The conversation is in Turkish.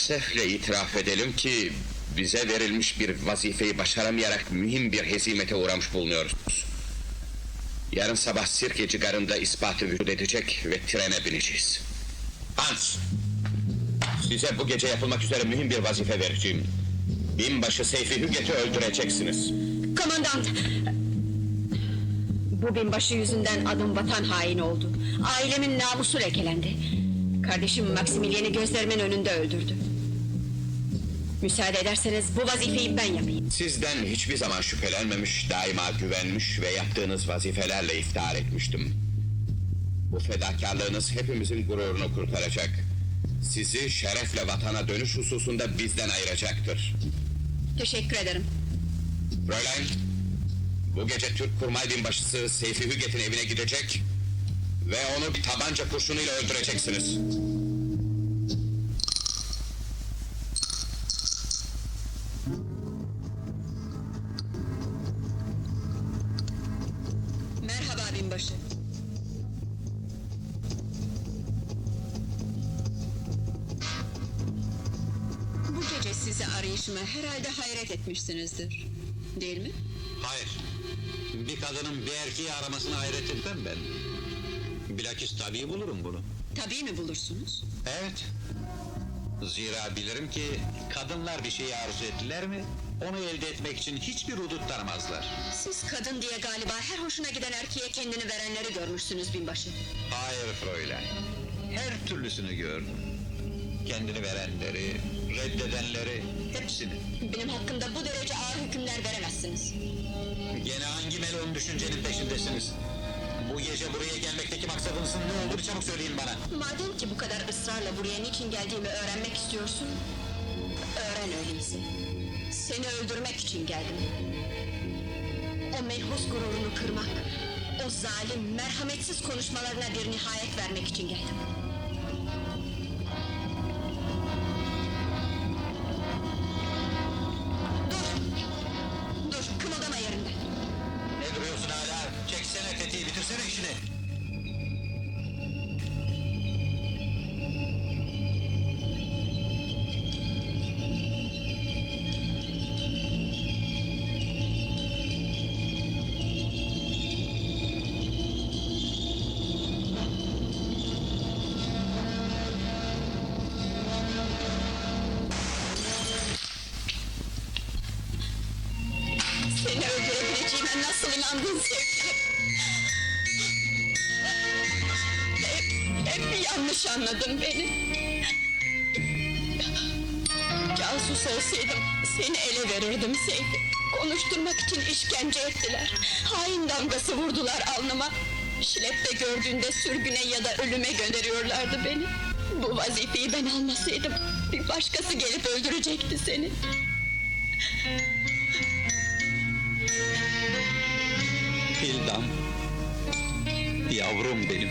Esefle itiraf edelim ki bize verilmiş bir vazifeyi başaramayarak mühim bir hezimete uğramış bulunuyoruz. Yarın sabah Sirkeci garında ispatı vücut edecek ve trene bineceğiz. Hans! Size bu gece yapılmak üzere mühim bir vazife vereceğim. Binbaşı Seyfi Hüget'i öldüreceksiniz. Komandant! Bu binbaşı yüzünden adım vatan haini oldu. Ailemin namusu lekelendi. Kardeşim Maximilian'i gözlerimin önünde öldürdü. Müsaade ederseniz bu vazifeyi ben yapayım. Sizden hiçbir zaman şüphelenmemiş, daima güvenmiş ve yaptığınız vazifelerle iftihar etmiştim. Bu fedakarlığınız hepimizin gururunu kurtaracak. Sizi şerefle vatana dönüş hususunda bizden ayıracaktır. Teşekkür ederim. Fräulein, bu gece Türk kurmay binbaşısı Seyfi Hüget'in evine gidecek ve onu bir tabanca kurşunuyla öldüreceksiniz. Binbaşı. Bu gece sizi arayışıma herhalde hayret etmişsinizdir. Değil mi? Hayır. Bir kadının bir erkeği aramasına hayret etmem ben. Bilakis tabii bulurum bunu. Tabii mi bulursunuz? Evet. Zira bilirim ki kadınlar bir şeyi arzu ettiler mi onu elde etmek için hiçbir hudut tanımazlar. Siz kadın diye galiba her hoşuna giden erkeğe kendini verenleri görmüşsünüz binbaşı. Hayır Fräulein. Her türlüsünü gördüm. Kendini verenleri, reddedenleri, hepsini. Benim hakkımda bu derece ağır hükümler veremezsiniz. Gene hangi melon düşüncenin peşindesiniz? Bu gece buraya gelmekteki maksadınızın ne olduğunu çabuk söyleyin bana. Madem ki bu kadar ısrarla buraya niçin geldiğimi öğrenmek istiyorsun, öğren öyleyse. Seni öldürmek için geldim. O menhus gururunu kırmak, o zalim, merhametsiz konuşmalarına bir nihayet vermek için geldim. Sevgilim? Hep, hep yanlış anladın beni. Casus olsaydım seni ele verirdim sevgi. Konuşturmak için işkence ettiler. Hain damgası vurdular alnıma. Şilepte gördüğünde sürgüne ya da ölüme gönderiyorlardı beni. Bu vazifeyi ben almasaydım bir başkası gelip öldürecekti seni. Hildam. Yavrum benim.